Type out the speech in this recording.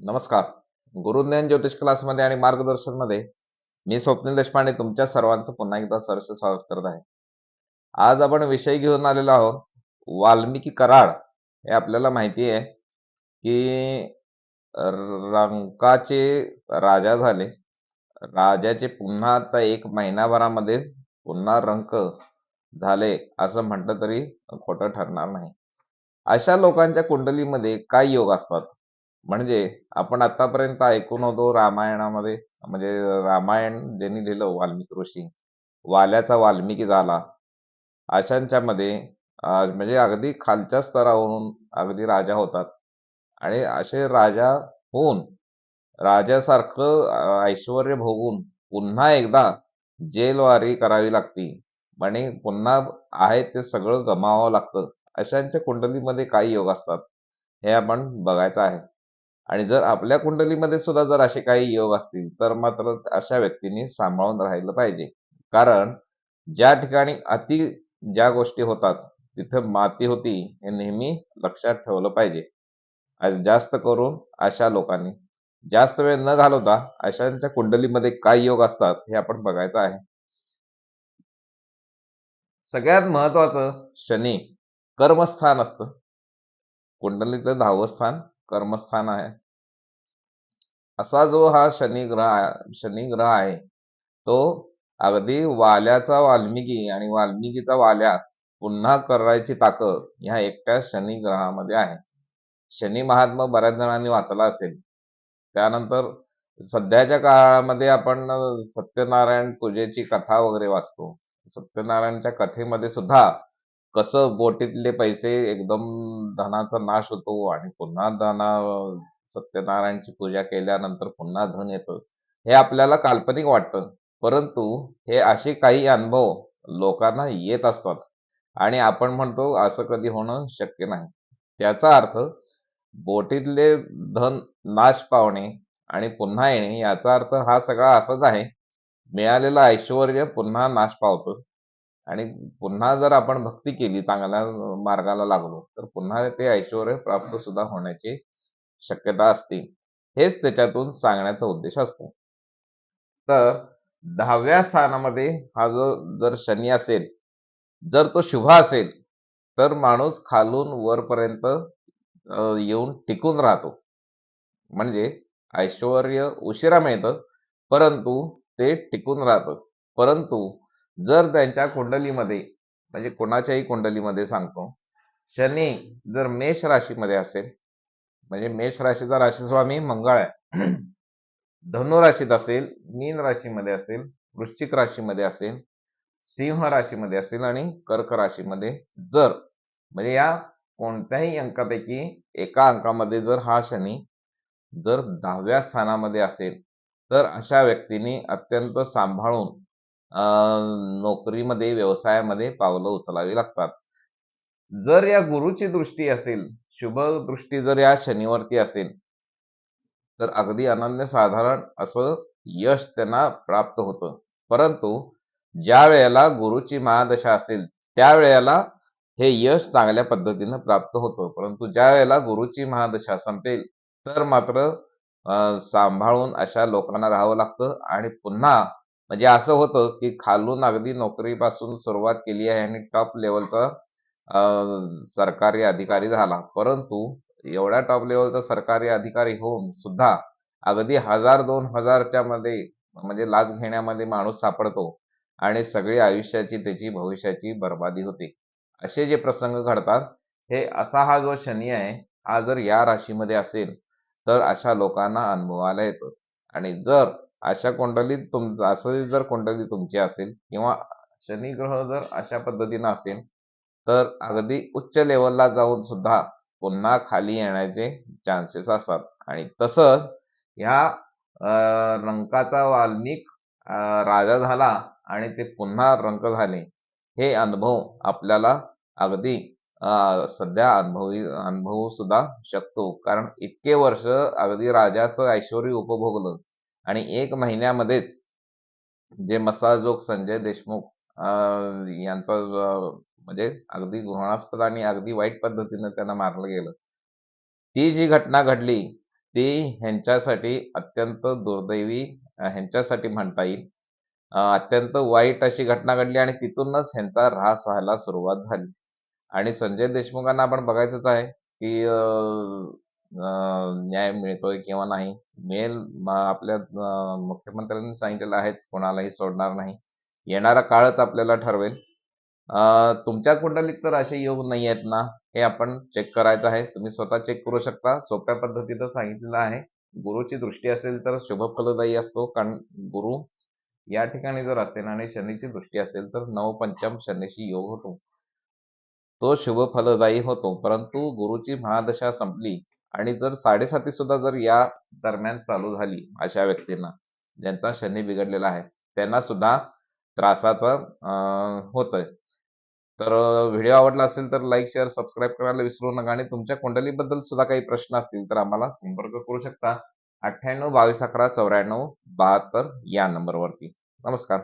नमस्कार. गुरुज्ञान ज्योतिष क्लासमध्ये आणि मार्गदर्शनमध्ये मी स्वप्नील देशपांडे तुमच्या सर्वांचं पुन्हा एकदा सरस स्वागत करत आहे. आज आपण विषय घेऊन आलेलो आहोत. वाल्मिकी कराड हे आपल्याला माहिती आहे की रंकाचे राजा झाले. राजाचे पुन्हा आता एक महिनाभरामध्ये पुन्हा रंक झाले असं म्हटलं तरी खोटं ठरणार नाही. अशा लोकांच्या कुंडलीमध्ये काय योग असतात. म्हणजे आपण आतापर्यंत ऐकून होतो रामायणामध्ये म्हणजे रामायण ज्यांनी लिहिलं वाल्मिकी ऋषी वाल्याचा वाल्मिकी झाला. अशांच्या मध्ये म्हणजे अगदी खालच्या स्तरावरून अगदी राजा होतात. आणि असे राजा होऊन राजासारखं ऐश्वर भोगून पुन्हा एकदा जेलवारी करावी लागती. आणि पुन्हा आहे ते सगळं गमावावं लागतं. अशांच्या कुंडलीमध्ये काही योग असतात हे आपण बघायचं आहे. आणि जर आपल्या कुंडलीमध्ये सुद्धा जर असे काही योग असतील तर मात्र अशा व्यक्तींनी सांभाळून राहिलं पाहिजे. कारण ज्या ठिकाणी अति ज्या गोष्टी होतात तिथं माती होती हे नेहमी लक्षात ठेवलं पाहिजे. जास्त करून अशा लोकांनी. जास्त वेळ न घालवता अशांच्या कुंडलीमध्ये काय योग असतात हे आपण बघायचं आहे. सगळ्यात महत्वाचं शनी. कर्मस्थान असतं. कुंडलीचं दहावं स्थान कर्मस्थान आहे. असा जो हा शनी ग्रह आहे शनी ग्रह आहे तो अगदी वाल्याचा वाल्मिकी आणि वाल्मिकीचा वाल्या पुन्हा करायची ताकद ह्या एकट्या शनी ग्रहामध्ये आहे. शनी महात्मा बऱ्याच जणांनी वाचला असेल. त्यानंतर सध्याच्या काळामध्ये आपण सत्यनारायण पूजेची कथा वगैरे वाचतो. सत्यनारायणच्या कथेमध्ये सुद्धा कसं बोटीतले पैसे एकदम धनाचा नाश होतो आणि पुन्हा धना सत्यनारायणची पूजा केल्यानंतर पुन्हा धन येतं हे आपल्याला काल्पनिक वाटतं. परंतु हे असे काही अनुभव लोकांना येत असतात आणि आपण म्हणतो असं कधी होणं शक्य नाही. त्याचा अर्थ बोटीतले धन नाश पावणे आणि पुन्हा येणे याचा अर्थ हा सगळा असाच आहे. मिळालेलं ऐश्वर पुन्हा नाश पावतो. आणि पुन्हा जर आपण भक्ती केली चांगल्या मार्गाला लागलो तर पुन्हा ते ऐश्वर प्राप्त सुद्धा होण्याची शक्यता असते. हेच त्याच्यातून सांगण्याचा उद्देश असतो. तर दहाव्या स्थानामध्ये हा जो जर शनी असेल जर तो शुभ असेल तर माणूस खालून वरपर्यंत येऊन टिकून राहतो. म्हणजे ऐश्वर उशिरा मिळतं परंतु ते टिकून राहतं. परंतु जर त्यांच्या कुंडलीमध्ये म्हणजे कोणाच्याही कुंडलीमध्ये सांगतो शनी जर मेष राशीमध्ये असेल म्हणजे मेष राशीचा राशीस्वामी मंगळ आहे. धनु राशीत असेल मीन राशीमध्ये असेल वृश्चिक राशीमध्ये असेल सिंह राशीमध्ये असेल आणि कर्क राशीमध्ये जर म्हणजे या कोणत्याही अंकापैकी एका अंकामध्ये जर हा शनी जर दहाव्या स्थानामध्ये असेल तर अशा व्यक्तींनी अत्यंत सांभाळून अं, नोकरीमध्ये व्यवसायामध्ये पावलं उचलावी लागतात. जर या गुरुची दृष्टी असेल शुभ दृष्टी जर या शनीवरती असेल तर अगदी अनन्यसाधारण असं यश त्यांना प्राप्त होतं. परंतु ज्या वेळेला गुरुची महादशा असेल त्यावेळेला हे यश चांगल्या पद्धतीनं प्राप्त होतं. परंतु ज्या वेळेला गुरुची महादशा संपेल तर मात्र अं, सांभाळून अशा लोकांना राहावं लागतं आणि पुन्हा म्हणजे असं होतं की खालून अगदी नोकरीपासून सुरुवात केली आहे आणि टॉप लेवलचा सरकारी अधिकारी झाला. परंतु एवढ्या टॉप लेवलचा सरकारी अधिकारी होऊन सुद्धा अगदी हजार दोन हजारच्या मध्ये म्हणजे लाच घेण्यामध्ये माणूस सापडतो आणि सगळी आयुष्याची त्याची भविष्याची बर्बादी होते. असे जे प्रसंग घडतात हे असा हा जो शनी आहे हा जर या राशीमध्ये असेल तर अशा लोकांना अनुभवायला येतो. आणि जर अशा कुंडलीत तुम असं जर कुंडली तुमची असेल किंवा शनी ग्रह जर अशा पद्धतीनं असेल तर अगदी उच्च लेवलला जाऊन सुद्धा पुन्हा खाली येण्याचे चान्सेस असतात. आणि तसंच ह्या रंकाचा वाल्मिक राजा झाला आणि ते पुन्हा रंक झाले हे अनुभव आपल्याला अगदी सध्या अनुभवी अनुभवू सुद्धा शकतो. कारण इतके वर्ष अगदी राजाचं ऐश्वर उपभोगलं आणि एक महिन्यामध्येच जे मसाजोग संजय देशमुख यांचा म्हणजे अगदी घृणास्पद आणि अगदी वाईट पद्धतीनं त्यांना मारलं गेलं. ती जी घटना घडली ती ह्यांच्यासाठी अत्यंत दुर्दैवी ह्यांच्यासाठी म्हणता येईल. अत्यंत वाईट अशी घटना घडली आणि तिथूनच ह्यांचा ऱ्हास व्हायला सुरुवात झाली. आणि संजय देशमुखांना आपण बघायचंच आहे की न्याय मिळतोय किंवा नाही. मिळेल आपल्या मुख्यमंत्र्यांनी सांगितलेलं आहेच कोणालाही सोडणार नाही. येणारा काळच आपल्याला ठरवेल. तुमच्या कुंडलीत तर असे योग नाही आहेत ना? हे आपण चेक करायचं आहे. तुम्ही स्वतः चेक करू शकता. सोप्या पद्धतीनं सांगितलेलं आहे. गुरुची दृष्टी असेल तर शुभ फलदायी असतो. कारण गुरु या ठिकाणी जर असेल आणि शनीची दृष्टी असेल तर नवपंचम शनीशी योग होतो. तो शुभ फलदायी होतो. परंतु गुरुची महादशा संपली आणि जर साडेसाती सुद्धा जर या दरम्यान चालू झाली अशा व्यक्तींना ज्यांचा शनी बिघडलेला आहे त्यांना सुद्धा त्रासाचं होतंय. तर व्हिडिओ आवडला असेल तर लाईक शेअर सबस्क्राईब करायला विसरू नका आणि तुमच्या कुंडलीबद्दल सुद्धा काही प्रश्न असतील तर आम्हाला संपर्क करू शकता. अठ्ठ्याण्णव बावीस अकरा चौऱ्याण्णव बहात्तर या नंबरवरती. नमस्कार.